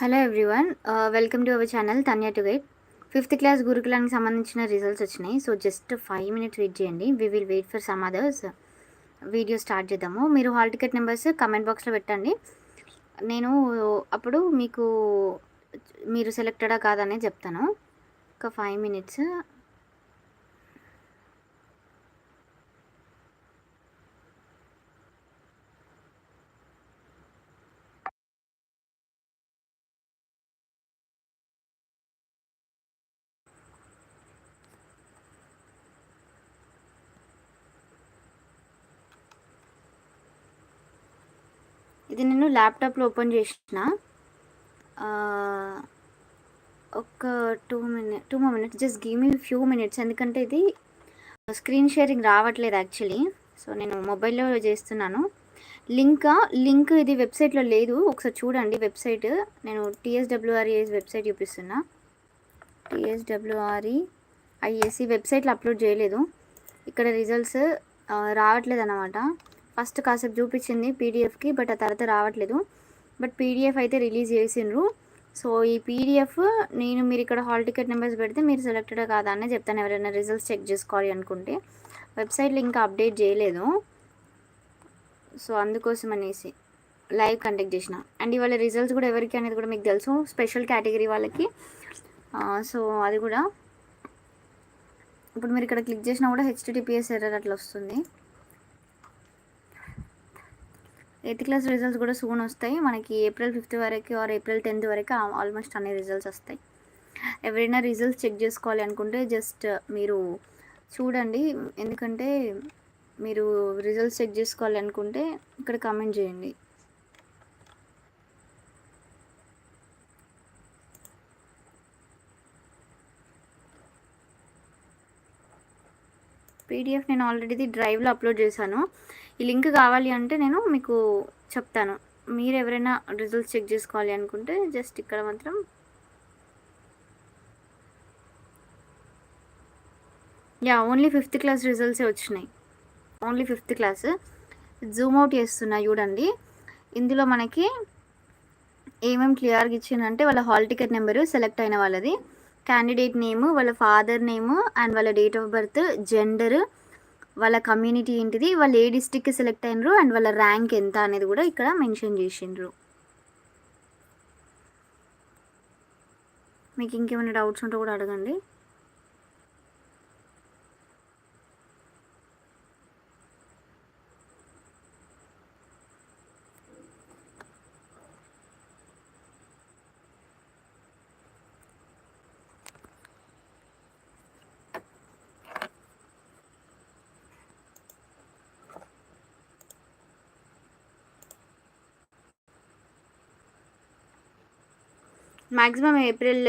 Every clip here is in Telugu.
Hello everyone welcome to our channel Tanya to guide fifth class గురుకులానికి సంబంధించిన రిజల్ట్స్ వచ్చినాయి. So just five minutes wait చేయండి. We will wait for some others video start చేద్దాము. మీరు హాల్ టికెట్ నెంబర్స్ కమెంట్ బాక్స్లో పెట్టండి. నేను అప్పుడు మీకు మీరు సెలెక్టెడా కాదనే చెప్తాను. ఒక ఫైవ్ మినిట్స్ ఇది నేను ల్యాప్టాప్లో ఓపెన్ చేసిన. ఒక two minute two more minutes just give me few minutes. ఎందుకంటే ఇది స్క్రీన్ షేరింగ్ రావట్లేదు యాక్చువల్లీ. సో నేను మొబైల్లో చేస్తున్నాను. లింక్ లింక్ ఇది వెబ్సైట్లో లేదు. ఒకసారి చూడండి వెబ్సైట్. నేను టీఎస్డబ్ల్యూఆర్ఈఎస్ వెబ్సైట్ చూపిస్తున్నా. టీఎస్డబ్ల్యూఆర్ఈ ఐఎస్సి వెబ్సైట్లో అప్లోడ్ చేయలేదు. ఇక్కడ రిజల్ట్స్ రావట్లేదు అనమాట ఫస్ట్ కాసేపు చూపించింది పీడిఎఫ్కి బట్ ఆ తర్వాత రావట్లేదు. బట్ పీడిఎఫ్ అయితే రిలీజ్ చేసిండ్రు. సో ఈ పీడిఎఫ్ నేను మీరు ఇక్కడ హాల్ టికెట్ నెంబర్స్ పెడితే మీరు సెలెక్టెడ్ కాదా అని చెప్తాను. ఎవరైనా రిజల్ట్స్ చెక్ చేసుకోవాలి అనుకుంటే. వెబ్సైట్లో ఇంకా అప్డేట్ చేయలేదు. సో అందుకోసం అనేసి లైవ్ కండక్ట్ చేసిన. అండ్ ఇవాళ రిజల్ట్స్ కూడా ఎవరికి అనేది కూడా మీకు తెలుసు. స్పెషల్ కేటగిరీ వాళ్ళకి. సో అది కూడా. ఇప్పుడు మీరు ఇక్కడ క్లిక్ చేసినా కూడా హెచ్టిటిపిఎస్ ఎర్రర్ అట్లా వస్తుంది. ఎయిత్ క్లాస్ రిజల్ట్స్ కూడా సూన్ వస్తాయి. మనకి ఏప్రిల్ ఫిఫ్త్ వరకు ఆర్ ఏప్రిల్ టెన్త్ వరకు ఆల్మోస్ట్ అన్ని రిజల్ట్స్ వస్తాయి. ఎవరైనా రిజల్ట్స్ చెక్ చేసుకోవాలి అనుకుంటే జస్ట్ మీరు చూడండి. ఎందుకంటే మీరు రిజల్ట్స్ చెక్ చేసుకోవాలి అనుకుంటే ఇక్కడ కామెంట్ చేయండి. పీడిఎఫ్ నేను ఆల్రెడీ డ్రైవ్లో అప్లోడ్ చేశాను. ఈ లింక్ కావాలి అంటే నేను మీకు చెప్తాను. మీరు ఎవరైనా రిజల్ట్స్ చెక్ చేసుకోవాలి అనుకుంటే జస్ట్ ఇక్కడ మాత్రం యా ఓన్లీ ఫిఫ్త్ క్లాస్ రిజల్ట్సే వచ్చినాయి. Only fifth class zoom out చేస్తున్నా చూడండి. ఇందులో మనకి ఏమేమి క్లియర్గా ఇచ్చిందంటే వాళ్ళ హాల్ టికెట్ నెంబరు సెలెక్ట్ అయిన వాళ్ళది. క్యాండిడేట్ నేము వాళ్ళ ఫాదర్ నేము అండ్ వాళ్ళ డేట్ ఆఫ్ బర్త్ జెండర్ వాళ్ళ కమ్యూనిటీ ఏంటిది? వాళ్ళు ఏ డిస్టిక్కి సెలెక్ట్ అయినరు? అండ్ వాళ్ళ ర్యాంక్ ఎంత అనేది కూడా ఇక్కడ మెన్షన్ చేసిండ్రు. మీకు ఇంకేమైనా డౌట్స్ ఉంటే కూడా అడగండి. మ్యాక్సిమం ఏప్రిల్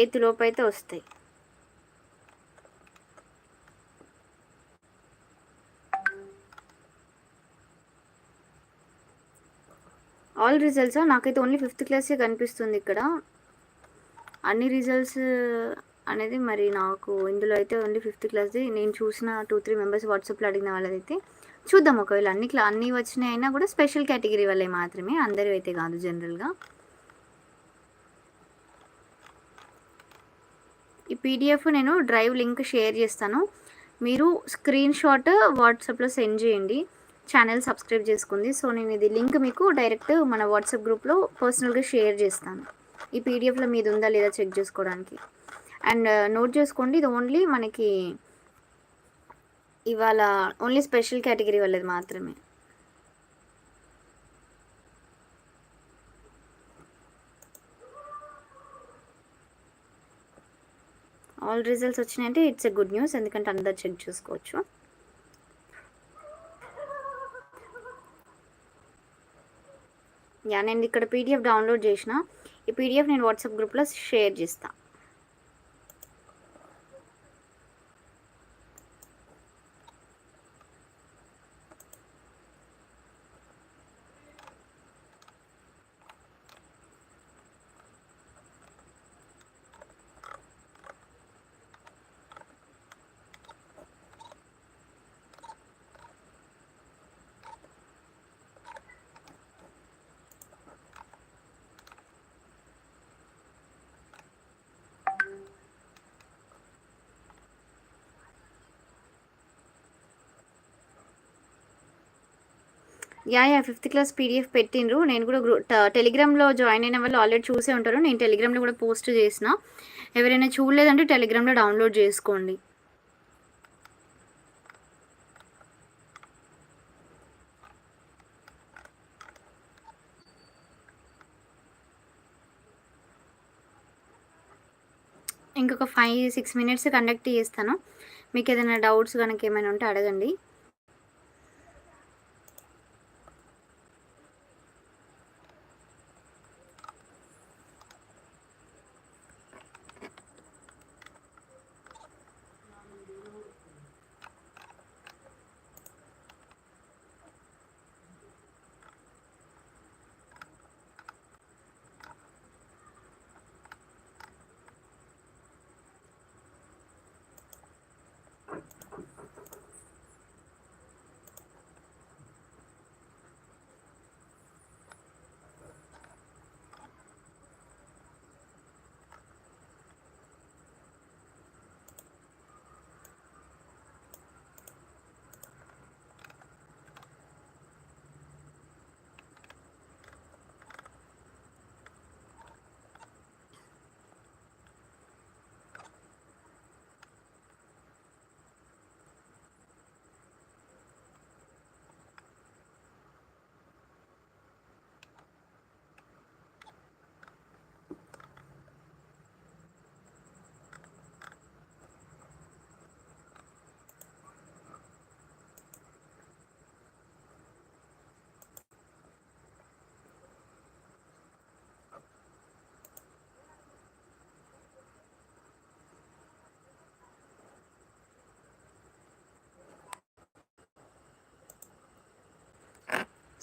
ఎయిత్ లోపు అయితే వస్తాయి ఆల్ రిజల్ట్స్ నాకైతే ఓన్లీ ఫిఫ్త్ క్లాసే కనిపిస్తుంది ఇక్కడ. అన్ని రిజల్ట్స్ అనేది మరి నాకు ఇందులో అయితే ఓన్లీ ఫిఫ్త్ క్లాస్ది నేను చూసిన టూ త్రీ మెంబర్స్ వాట్సాప్లో అడిగిన వాళ్ళదైతే చూద్దాం. ఒకవేళ అన్ని క్లా అన్నీ వచ్చినాయి అయినా కూడా స్పెషల్ కేటగిరీ వాళ్ళే మాత్రమే. అందరూ అయితే కాదు జనరల్గా ఈ పీడిఎఫ్ నేను డ్రైవ్ లింక్ షేర్ చేస్తాను. మీరు స్క్రీన్ షాట్ వాట్సాప్లో సెండ్ చేయండి. ఛానల్ సబ్స్క్రైబ్ చేసుకుంది. సో నేను ఇది లింక్ మీకు డైరెక్ట్ మన వాట్సాప్ గ్రూప్లో పర్సనల్గా షేర్ చేస్తాను. ఈ పీడిఎఫ్లో మీది ఉందా లేదా చెక్ చేసుకోవడానికి. అండ్ uh, నోట్ చేసుకోండి ఇది ఓన్లీ మనకి ఇవాళ ఓన్లీ స్పెషల్ కేటగిరీ వాళ్ళది మాత్రమే. ఆల్ రిజల్ట్స్ వచ్చినాయంటే ఇట్స్ ఎ గుడ్ న్యూస్ ఎందుకంటే అందరు చెక్ చేసుకోవచ్చు. యా నేను ఇక్కడ పీడిఎఫ్ డౌన్లోడ్ చేసిన. ఈ పీడిఎఫ్ నేను వాట్సాప్ గ్రూప్లో షేర్ చేస్తాను yeah yeah fifth class PDF పెట్టిండ్రు. నేను కూడా గ్రూ టెలిగ్రామ్లో జాయిన్ అయిన వాళ్ళు ఆల్రెడీ చూసే ఉంటారు. నేను టెలిగ్రామ్లో కూడా పోస్ట్ చేసిన. ఎవరైనా చూడలేదంటే టెలిగ్రామ్లో డౌన్లోడ్ చేసుకోండి. ఇంకొక ఫైవ్ సిక్స్ మినిట్స్ కండక్ట్ చేస్తాను. మీకు ఏదైనా డౌట్స్ కనుక ఏమైనా ఉంటే అడగండి.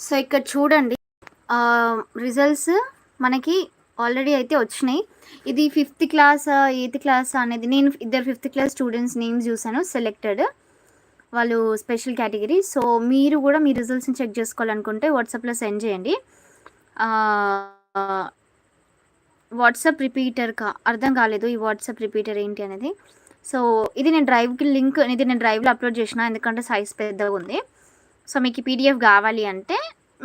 సో ఇక్కడ చూడండి రిజల్ట్స్ మనకి ఆల్రెడీ అయితే వచ్చినాయి. ఇది ఫిఫ్త్ క్లాస్ ఎయిత్ క్లాస్ అనేది నేను ఇద్దరు ఫిఫ్త్ క్లాస్ స్టూడెంట్స్ నేమ్స్ చూసాను సెలెక్టెడ్ వాళ్ళు స్పెషల్ కేటగిరీ సో మీరు కూడా మీ రిజల్ట్స్ని చెక్ చేసుకోవాలనుకుంటే వాట్సాప్లో సెండ్ చేయండి. వాట్సాప్ రిపీటర్గా అర్థం కాలేదు ఈ వాట్సాప్ రిపీటర్ ఏంటి అనేది. సో ఇది నేను డ్రైవ్కి లింక్ ఇది నేను డ్రైవ్లో అప్లోడ్ చేసిన ఎందుకంటే సైజ్ పెద్దగా ఉంది. సో మీకు పీడిఎఫ్ కావాలి అంటే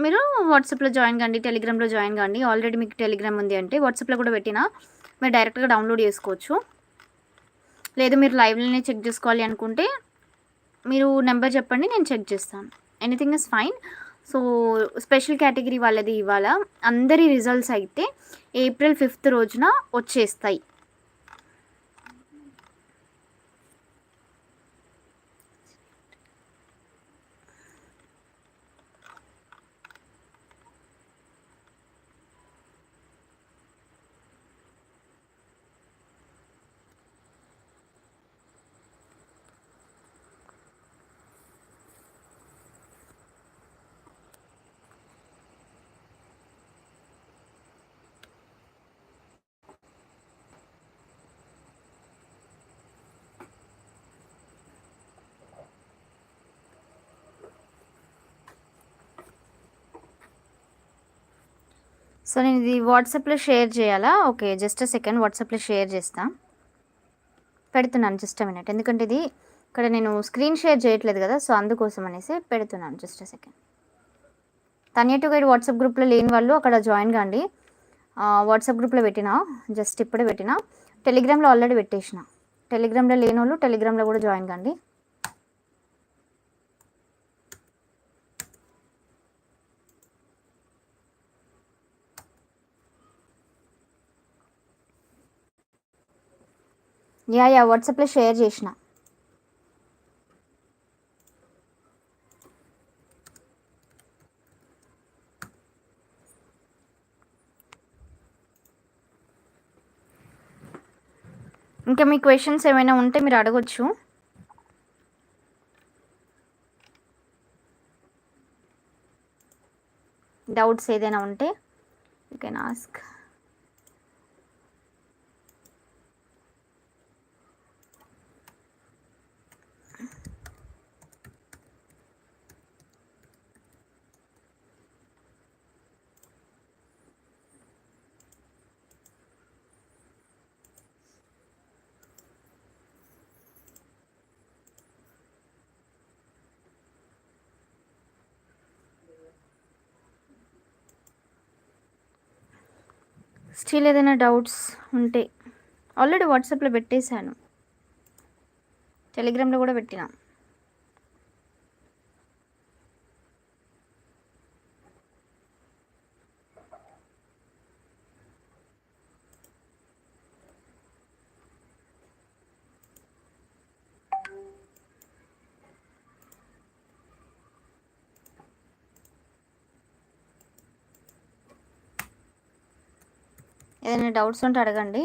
మీరు వాట్సాప్లో జాయిన్ కండి టెలిగ్రామ్లో జాయిన్ కండి. ఆల్రెడీ మీకు టెలిగ్రామ్ ఉంది అంటే వాట్సాప్లో కూడా పెట్టినా మీరు డైరెక్ట్గా డౌన్లోడ్ చేసుకోవచ్చు. లేదు మీరు లైవ్లోనే చెక్ చేసుకోవాలి అనుకుంటే మీరు నెంబర్ చెప్పండి నేను చెక్ చేస్తాను. Anything is fine so special category వాళ్ళది ఇవాళ అందరి రిజల్ట్స్ అయితే ఏప్రిల్ ఫిఫ్త్ రోజున వచ్చేస్తాయి. సో నేను ఇది వాట్సాప్లో షేర్ చేయాలా? ఓకే జస్ట్ సెకండ్ వాట్సాప్లో షేర్ చేస్తా. పెడుతున్నాను జస్ట్ మినిట్. ఎందుకంటే ఇది ఇక్కడ నేను స్క్రీన్ షేర్ చేయట్లేదు కదా సో అందుకోసం అనేసి పెడుతున్నాను just second. Tanya to guide WhatsApp గ్రూప్లో లేని వాళ్ళు అక్కడ జాయిన్ కాండి. వాట్సాప్ గ్రూప్లో పెట్టిన జస్ట్ ఇప్పుడే పెట్టినా. టెలిగ్రామ్లో ఆల్రెడీ పెట్టేసిన. టెలిగ్రామ్లో లేని వాళ్ళు టెలిగ్రామ్లో కూడా జాయిన్ కాండి. యా యా వాట్సాప్లో షేర్ చేసిన. ఇంకా మీ క్వశ్చన్స్ ఏమైనా ఉంటే మీరు అడగొచ్చు. డౌట్స్ ఏదైనా ఉంటే యూ కెన్ ఆస్క్ స్టిల్ ఏదైనా డౌట్స్ ఉంటే ఆల్రెడీ వాట్సాప్లో పెట్టేశాను. టెలిగ్రామ్లో కూడా పెట్టినా. ఏదైనా డౌట్స్ ఉంటే అడగండి.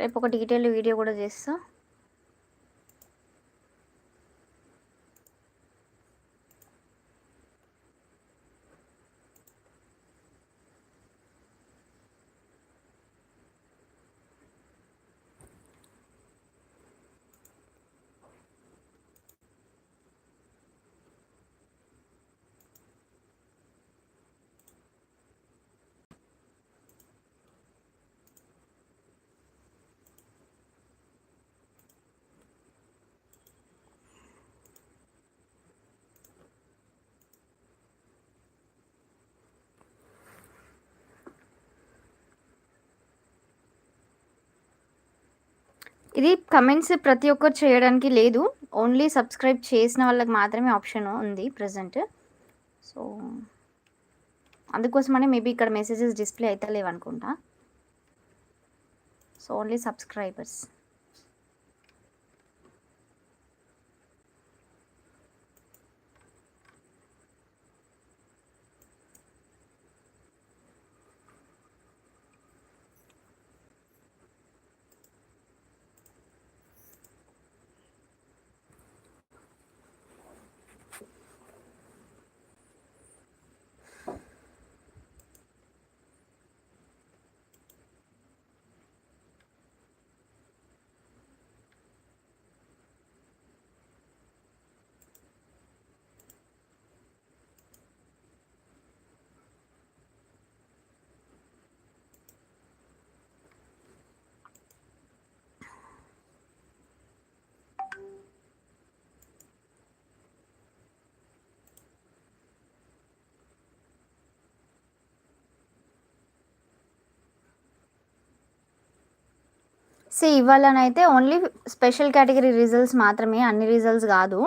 రేపు ఒక డీటెయిల్ వీడియో కూడా చేస్తా. ఇది కమెంట్స్ ప్రతి ఒక్కరు చేయడానికి లేదు. ఓన్లీ సబ్స్క్రైబ్ చేసిన వాళ్ళకి మాత్రమే ఆప్షన్ ఉంది ప్రజెంట్ సో అందుకోసమనే మేబీ ఇక్కడ మెసేజెస్ డిస్ప్లే అయితే లేవు అనుకుంటా సో ఓన్లీ సబ్స్క్రైబర్స్ సో ఇవ్వాలనైతే ఓన్లీ స్పెషల్ కేటగిరీ రిజల్ట్స్ మాత్రమే అన్ని రిజల్ట్స్ కాదు.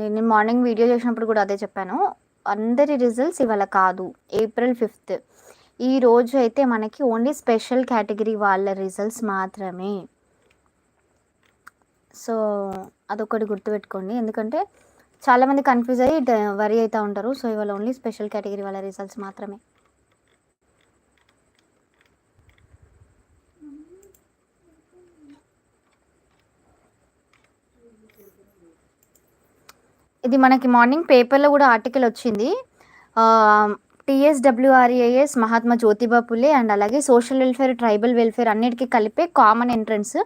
నేను మార్నింగ్ వీడియో చేసినప్పుడు కూడా అదే చెప్పాను. అందరి రిజల్ట్స్ ఇవాళ కాదు. ఏప్రిల్ ఫిఫ్త్ ఈ రోజు అయితే మనకి ఓన్లీ స్పెషల్ కేటగిరీ వాళ్ళ రిజల్ట్స్ మాత్రమే. సో అదొకటి గుర్తుపెట్టుకోండి. ఎందుకంటే చాలామంది కన్ఫ్యూజ్ అయ్యి వరి అవుతూ ఉంటారు. సో ఇవాళ ఓన్లీ స్పెషల్ కేటగిరీ వాళ్ళ రిజల్ట్స్ మాత్రమే. ఇది మనకి మార్నింగ్ పేపర్లో కూడా ఆర్టికల్ వచ్చింది. టీఎస్డబ్ల్యూఆర్ఏఎస్ మహాత్మా జ్యోతిబా పులే అండ్ అలాగే సోషల్ వెల్ఫేర్ ట్రైబల్ వెల్ఫేర్ అన్నిటికీ కలిపే కామన్ ఎంట్రన్స్.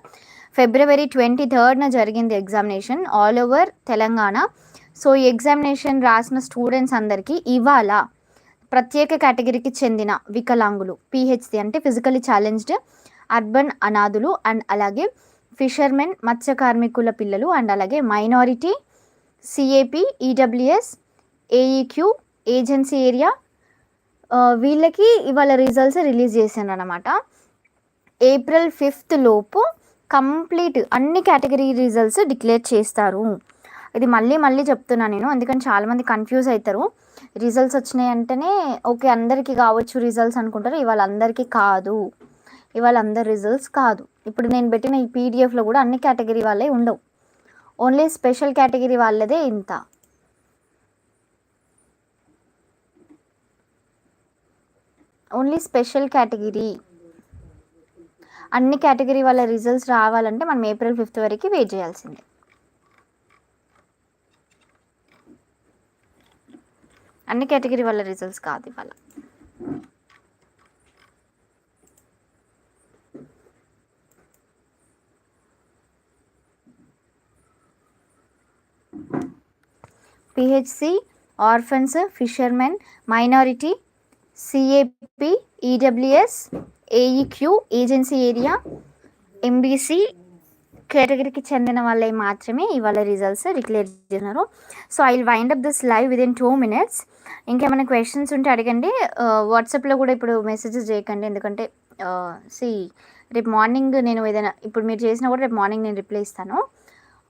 ఫిబ్రవరి ట్వంటీ థర్డ్న జరిగింది examination all over Telangana. So ఈ ఎగ్జామినేషన్ రాసిన స్టూడెంట్స్ అందరికీ ఇవాళ ప్రత్యేక కేటగిరీకి చెందిన వికలాంగులు పిహెచ్సి అంటే ఫిజికలీ ఛాలెంజ్డ్ అర్బన్ అనాథులు అండ్ అలాగే ఫిషర్మెన్ మత్స్య కార్మికుల పిల్లలు అండ్ అలాగే minority CAP EWS AEQ agency area వీళ్ళకి ఇవాళ రిజల్ట్స్ రిలీజ్ చేశాను అనమాట ఏప్రిల్ ఫిఫ్త్ లోపు కంప్లీట్ అన్ని కేటగిరీ రిజల్ట్స్ డిక్లేర్ చేస్తారు. ఇది మళ్ళీ మళ్ళీ చెప్తున్నాను నేను అందుకని చాలామంది కన్ఫ్యూజ్ అవుతారు రిజల్ట్స్ వచ్చినాయి అంటేనే ఓకే అందరికీ కావచ్చు రిజల్ట్స్ అనుకుంటారు. ఇవాళ అందరికీ కాదు. ఇవాళ అందరి రిజల్ట్స్ కాదు. ఇప్పుడు నేను పెట్టిన ఈ పీడిఎఫ్లో కూడా అన్ని కేటగిరీ వాళ్ళే ఉండవు. ఓన్లీ స్పెషల్ కేటగిరీ వాళ్ళదే ఇంత. Only special category. అన్ని కేటగిరీ వాళ్ళ రిజల్ట్స్ రావాలంటే మనం ఏప్రిల్ ఫిఫ్త్ వరకు వెయిట్ చేయాల్సిందే. అన్ని కేటగిరీ వాళ్ళ రిజల్ట్స్ కాదు ఇవాళ. PHC orphans fishermen minority CAP EWS AEQ agency area MBC. కేటగిరీకి చెందిన వాళ్ళే మాత్రమే ఇవాళ రిజల్ట్స్ డిక్లేర్ చేస్తున్నారు. So I wind up this live within two minutes ఇంకేమైనా క్వశ్చన్స్ ఉంటే అడగండి. Uh, వాట్సాప్లో కూడా ఇప్పుడు మెసేజెస్ చేయకండి. ఎందుకంటే uh, సి రేపు మార్నింగ్ నేను ఏదైనా ఇప్పుడు మీరు చేసినా కూడా రేపు మార్నింగ్ నేను రిప్లై ఇస్తాను.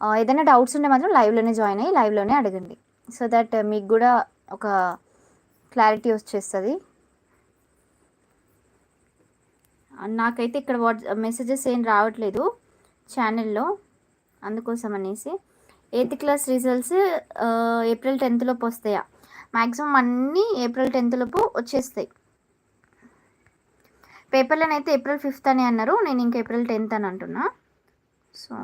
Uh, ఏదైనా డౌట్స్ ఉంటే మాత్రం లైవ్లోనే జాయిన్ అయ్యి లైవ్లోనే అడగండి. సో దట్ మీకు కూడా ఒక క్లారిటీ వచ్చేస్తుంది. నాకైతే ఇక్కడ వాట్ మెసేజెస్ ఏం రావట్లేదు ఛానల్లో అందుకోసం అనేసి. Eighth class results April tenth లోపు వస్తాయా? మ్యాక్సిమం అన్నీ ఏప్రిల్ టెన్త్ లోపు వచ్చేస్తాయి. పేపర్లను అయితే ఏప్రిల్ ఫిఫ్త్ అని అన్నారు నేను ఇంక ఏప్రిల్ టెన్త్ అని అంటున్నా. సో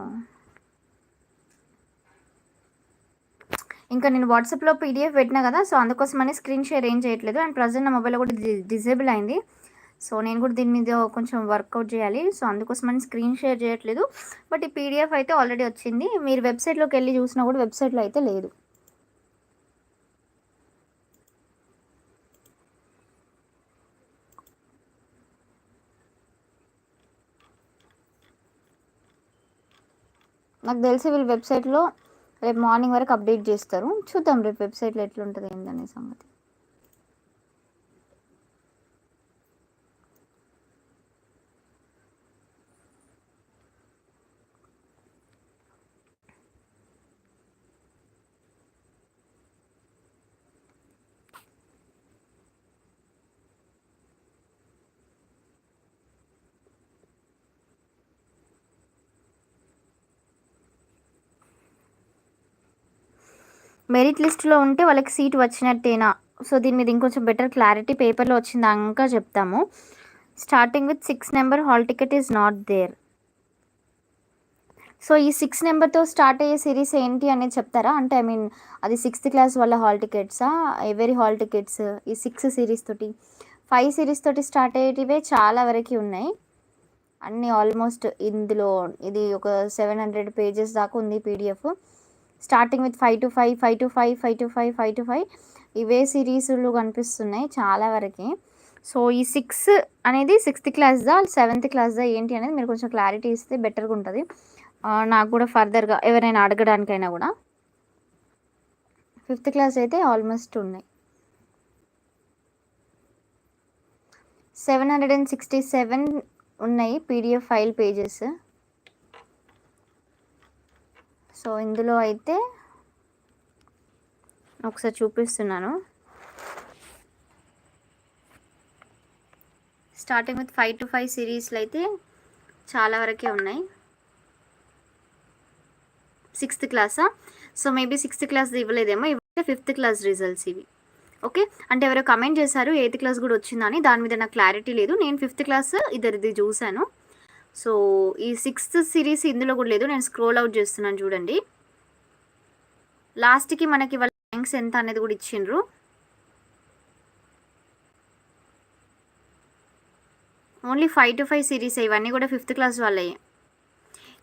ఇంకా నేను వాట్సాప్లో పీడిఎఫ్ పెట్టినా కదా సో అందుకోసమని స్క్రీన్ షేర్ ఏం చేయట్లేదు. అండ్ ప్రజెంట్ నా మొబైల్లో కూడా డిజేబుల్ అయింది. సో నేను కూడా దీని మీద కొంచెం వర్కౌట్ చేయాలి. సో అందుకోసమని స్క్రీన్ షేర్ చేయట్లేదు. బట్ ఈ పీడిఎఫ్ అయితే ఆల్రెడీ వచ్చింది. మీరు వెబ్సైట్లోకి వెళ్ళి చూసినా కూడా వెబ్సైట్లో అయితే లేదు. నాకు తెలిసి వీళ్ళు వెబ్సైట్లో రేపు మార్నింగ్ వరకు అప్డేట్ చేస్తారు. చూద్దాం రేపు వెబ్సైట్లో ఎట్లుంటుంది ఏంటనే సంగతి. మెరిట్ లిస్ట్లో ఉంటే వాళ్ళకి సీట్ వచ్చినట్టేనా? సో దీని మీద ఇంకొంచెం బెటర్ క్లారిటీ పేపర్లో వచ్చిందాక చెప్తాము. Starting with six number hall ticket is not there. So ఈ సిక్స్ నెంబర్తో స్టార్ట్ అయ్యే సిరీస్ ఏంటి అనేది చెప్తారా? అంటే ఐ మీన్ అది సిక్స్త్ క్లాస్ వాళ్ళ హాల్ టికెట్సా? ఎవరీ హాల్ టికెట్స్? ఈ సిక్స్ సిరీస్ తోటి. ఫైవ్ సిరీస్ తోటి స్టార్ట్ అయ్యేటివే చాలా వరకు ఉన్నాయి. అన్నీ ఆల్మోస్ట్ ఇందులో ఇది ఒక సెవెన్ హండ్రెడ్ పేజెస్ దాకా ఉంది PDF. Starting with five two five five two five five two five five two five ఇవే సిరీస్లు కనిపిస్తున్నాయి చాలా వరకు. సో ఈ సిక్స్ అనేది సిక్స్త్ క్లాస్దా సెవెంత్ క్లాస్దా ఏంటి అనేది మీరు కొంచెం క్లారిటీ ఇస్తే బెటర్గా ఉంటుంది. నాకు కూడా ఫర్దర్గా ఎవరైనా అడగడానికైనా కూడా. ఫిఫ్త్ క్లాస్ అయితే ఆల్మోస్ట్ ఉన్నాయి. Seven hundred and sixty seven ఉన్నాయి పీడిఎఫ్ ఫైల్ పేజెస్ సో ఇందులో అయితే ఒకసారి చూపిస్తున్నాను. Starting with five two five సిరీస్లో అయితే చాలా వరకే ఉన్నాయి. సిక్స్త్ క్లాసా సో మేబీ సిక్స్త్ క్లాస్ ఇవ్వలేదేమో ఇవైతే ఫిఫ్త్ క్లాస్ రిజల్ట్స్ ఇవి. ఓకే అంటే ఎవరో కమెంట్ చేశారు ఎయిత్ క్లాస్ కూడా వచ్చిందని దాని మీద నాకు క్లారిటీ లేదు. నేను ఫిఫ్త్ క్లాస్ ఇద్దరిది చూశాను. సో ఈ సిక్స్త్ సిరీస్ ఇందులో కూడా లేదు. నేను స్క్రోల్ అవుట్ చేస్తున్నాను చూడండి. లాస్ట్కి మనకి వాళ్ళ ర్యాంక్స్ ఎంత అనేది కూడా ఇచ్చిండ్రు. Only five two five series ఇవన్నీ కూడా ఫిఫ్త్ క్లాస్ వాళ్ళే.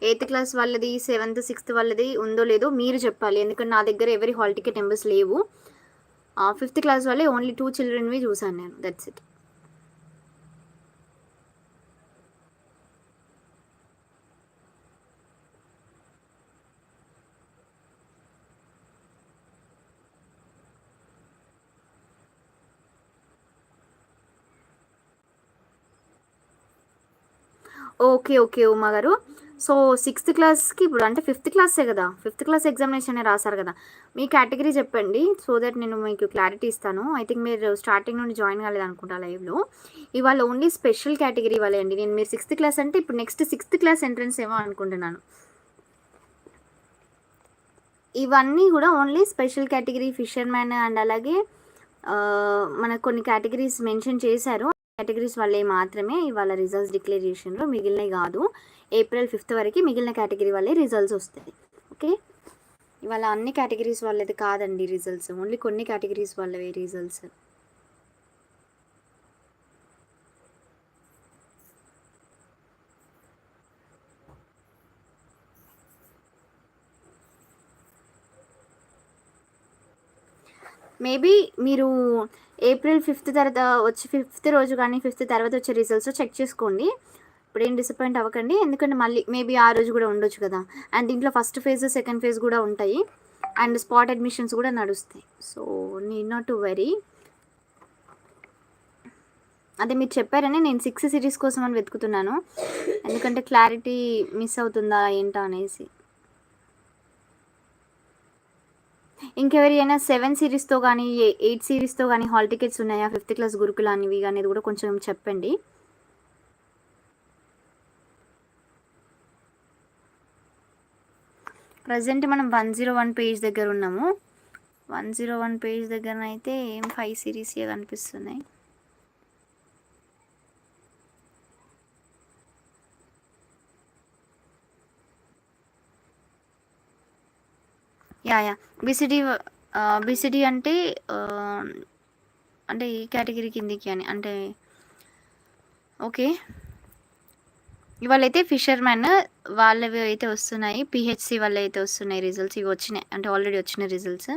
ఎయిత్ క్లాస్ వాళ్ళది సెవెంత్ సిక్స్త్ వాళ్ళది ఉందో లేదో మీరు చెప్పాలి. ఎందుకంటే నా దగ్గర ఎవరి హాల్ టికెట్ నెంబర్స్ లేవు. ఫిఫ్త్ క్లాస్ వాళ్ళే ఓన్లీ టూ చిల్డ్రన్వి చూసాను నేను. That's it okay okay Uma గారు. సో సిక్స్త్ క్లాస్కి ఇప్పుడు అంటే ఫిఫ్త్ క్లాసే కదా. ఫిఫ్త్ క్లాస్ ఎగ్జామినేషన్ రాశారు కదా. మీ కేటగిరీ చెప్పండి సో దట్ నేను మీకు క్లారిటీ ఇస్తాను. ఐ థింక్ మీరు స్టార్టింగ్ నుండి జాయిన్ కాలేదు అనుకుంటా లైవ్లో. ఇవాళ ఓన్లీ స్పెషల్ కేటగిరీ వాళ్ళే అండి. నేను మీరు సిక్స్త్ క్లాస్ అంటే ఇప్పుడు నెక్స్ట్ సిక్స్త్ క్లాస్ ఎంట్రన్స్ ఏమో అనుకుంటున్నాను. ఇవన్నీ కూడా only special category fisherman and అలాగే మన మనకు కొన్ని కేటగిరీస్ మెన్షన్ చేశారు. కేటగిరీస్ వాళ్ళే మాత్రమే ఇవాళ రిజల్ట్స్ డిక్లేర్ చేసినారు మిగిలినవి కాదు. ఏప్రిల్ ఫిఫ్త్ వరకు మిగిలిన కేటగిరీ వాళ్ళే రిజల్ట్స్ వస్తాయి ఓకే ఇవాళ అన్ని కేటగిరీస్ వాళ్ళది కాదండి రిజల్ట్స్ ఓన్లీ కొన్ని కేటగిరీస్ వాళ్ళవే రిజల్ట్స్ మేబీ మీరు ఏప్రిల్ ఫిఫ్త్ తర్వాత వచ్చి ఫిఫ్త్ రోజు కానీ ఫిఫ్త్ తర్వాత వచ్చే రిజల్ట్స్ చెక్ చేసుకోండి. ఇప్పుడు ఏం డిసప్పాయింట్ అవ్వకండి. ఎందుకంటే మళ్ళీ మేబీ ఆ రోజు కూడా ఉండొచ్చు కదా. అండ్ దీంట్లో ఫస్ట్ ఫేజ్ సెకండ్ ఫేజ్ కూడా ఉంటాయి. అండ్ స్పాట్ అడ్మిషన్స్ కూడా నడుస్తాయి. So need not to very అదే మీరు చెప్పారని నేను సిక్స్ సిరీస్ కోసం అని వెతుకుతున్నాను. ఎందుకంటే క్లారిటీ మిస్ అవుతుందా ఏంటా అనేసి. ఇంకెవరైనా సెవెన్ సిరీస్తో కానీ ఎయిట్ సిరీస్తో కానీ హాల్ టికెట్స్ ఉన్నాయా? ఫిఫ్త్ క్లాస్ గురుకులు అనేవి అనేది కూడా కొంచెం చెప్పండి. ప్రజెంట్ మనం వన్ జీరో వన్ పేజ్ దగ్గర ఉన్నాము. వన్ జీరో వన్ పేజ్ దగ్గర అయితే ఏం ఫైవ్ సిరీస్ కనిపిస్తున్నాయి? Yeah yeah. బీసీడీ బీసీడీ అంటే అంటే ఈ కేటగిరీ కిందికి అని. అంటే ఓకే. ఇవాళ అయితే ఫిషర్మెన్ వాళ్ళవి అయితే వస్తున్నాయి. పిహెచ్సి వాళ్ళు అయితే వస్తున్నాయి రిజల్ట్స్. ఇవి వచ్చినాయి. అంటే ఆల్రెడీ వచ్చిన results.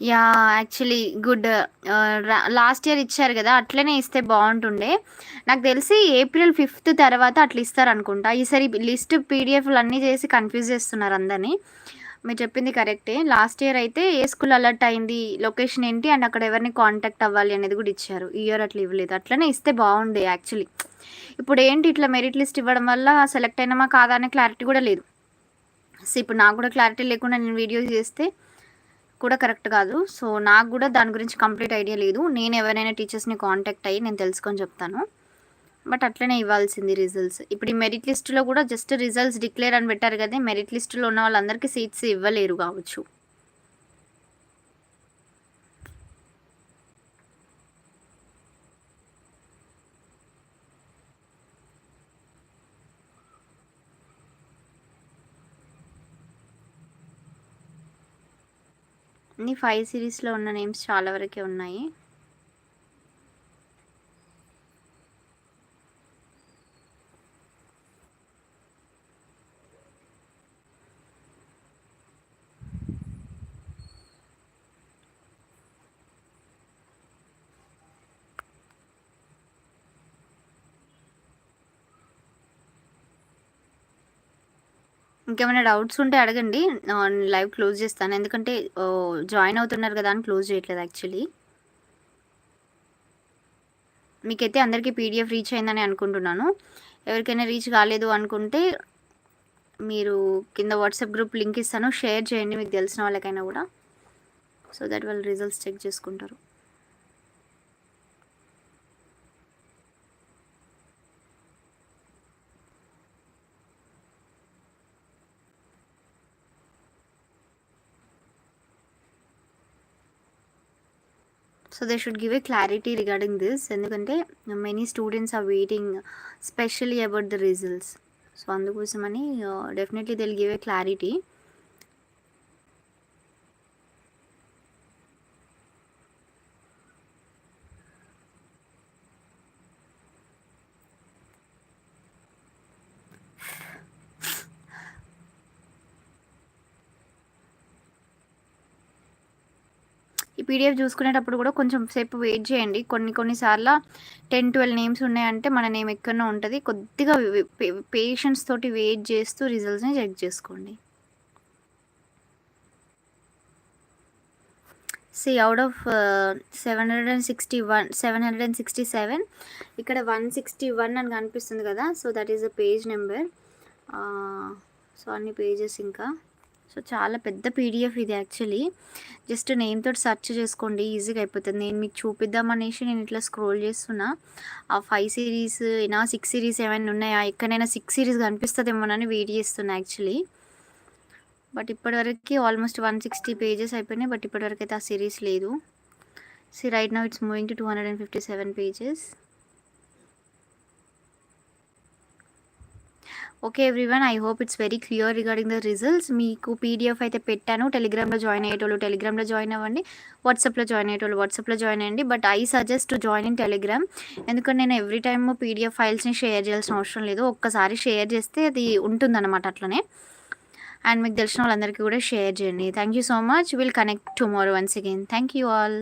Yeah actually good last year ఇచ్చారు కదా అట్లనే ఇస్తే బాగుంటుండే. నాకు తెలిసి ఏప్రిల్ ఫిఫ్త్ తర్వాత అట్లా ఇస్తారు అనుకుంటా ఈసారి లిస్ట్ పీడిఎఫ్లు అన్నీ చేసి కన్ఫ్యూజ్ చేస్తున్నారు అందరినీ. మీరు చెప్పింది కరెక్టే లాస్ట్ ఇయర్ అయితే ఏ స్కూల్ అలర్ట్ అయింది లొకేషన్ ఏంటి అండ్ అక్కడ ఎవరిని కాంటాక్ట్ అవ్వాలి అనేది కూడా ఇచ్చారు. ఈ ఇయర్ అట్లా ఇవ్వలేదు. అట్లనే ఇస్తే బాగుండే యాక్చువల్లీ ఇప్పుడు ఏంటి ఇట్లా మెరిట్ లిస్ట్ ఇవ్వడం వల్ల సెలెక్ట్ అయినామా కాదా అనే క్లారిటీ కూడా లేదు. సో ఇప్పుడు నాకు కూడా క్లారిటీ లేకుండా నేను వీడియోస్ చేస్తే కూడా కరెక్ట్ కాదు. సో నాకు కూడా దాని గురించి కంప్లీట్ ఐడియా లేదు. నేను ఎవరైనా టీచర్స్ని కాంటాక్ట్ అయ్యి నేను తెలుసుకొని చెప్తాను. బట్ అట్లనే ఇవ్వాల్సింది రిజల్ట్స్. ఇప్పుడు ఈ మెరిట్ లిస్టులో కూడా జస్ట్ రిజల్ట్స్ డిక్లేర్ అని పెట్టారు కదా. మెరిట్ లిస్టులో ఉన్న వాళ్ళందరికీ సీట్స్ ఇవ్వలేరు కావచ్చు. అన్ని ఫైవ్ సిరీస్లో ఉన్న నేమ్స్ చాలా వరకే ఉన్నాయి. ఇంకేమైనా డౌట్స్ ఉంటే అడగండి. లైవ్ క్లోజ్ చేస్తాను. ఎందుకంటే జాయిన్ అవుతున్నారు కదా అని క్లోజ్ చేయట్లేదు యాక్చువల్లీ. మీకైతే అందరికీ పీడిఎఫ్ రీచ్ అయిందని అనుకుంటున్నాను. ఎవరికైనా రీచ్ కాలేదు అనుకుంటే మీరు కింద వాట్సాప్ గ్రూప్ లింక్ ఇస్తాను. షేర్ చేయండి. మీకు తెలిసిన వాళ్ళకైనా కూడా. సో దట్ వాళ్ళు రిజల్ట్స్ చెక్ చేసుకుంటారు. So they should give a clarity regarding this ఎందుకంటే many students are waiting specially about the results so అందుకోసమని definitely they'll give a clarity ఈ పీడిఎఫ్ చూసుకునేటప్పుడు కూడా కొంచెం సేపు వెయిట్ చేయండి. కొన్ని కొన్నిసార్లు టెన్ ట్వెల్వ్ నేమ్స్ ఉన్నాయంటే మన నేమ్ ఎక్కడో ఉంటుంది. కొద్దిగా పేషెంట్స్ తోటి వెయిట్ చేస్తూ రిజల్ట్స్ని చెక్ చేసుకోండి. See out of seven hundred and sixty one seven hundred and sixty seven ఇక్కడ వన్ సిక్స్టీ వన్ అని కనిపిస్తుంది కదా. So that is the page number so అన్ని పేజెస్ ఇంకా సో చాలా పెద్ద పీడిఎఫ్ ఇది యాక్చువల్లీ. జస్ట్ నేమ్ తోటి సెర్చ్ చేసుకోండి ఈజీగా అయిపోతుంది. నేను మీకు చూపిద్దామనేసి నేను ఇట్లా స్క్రోల్ చేస్తున్నా. ఆ ఫైవ్ సిరీస్ అయినా సిక్స్ సిరీస్ ఏమైనా ఉన్నాయా? ఎక్కడైనా సిక్స్ సిరీస్ కనిపిస్తుందేమోనని వెయిట్ చేస్తున్నా యాక్చువల్లీ. బట్ ఇప్పటివరకు ఆల్మోస్ట్ వన్ సిక్స్టీ పేజెస్ అయిపోయినాయి. బట్ ఇప్పటివరకు అయితే ఆ సిరీస్ లేదు. See right now it's moving to two hundred and fifty seven pages okay everyone I hope it's very clear regarding the results మీకు పీడిఎఫ్ అయితే పెట్టాను. టెలిగ్రామ్లో జాయిన్ అయ్యేటోళ్ళు టెలిగ్రామ్లో జాయిన్ అవ్వండి. వాట్సాప్లో జాయిన్ అయ్యేటోళ్ళు వాట్సాప్లో జాయిన్ అయ్యండి. But I suggest to join in Telegram ఎందుకంటే నేను ఎవ్రీ టైమ్ పీడిఎఫ్ ఫైల్స్ని షేర్ చేయాల్సిన అవసరం లేదు. ఒక్కసారి షేర్ చేస్తే అది ఉంటుందన్నమాట అట్లనే. అండ్ మీకు తెలిసిన వాళ్ళందరికీ కూడా షేర్ చేయండి. Thank you so much will connect tomorrow once again thank you all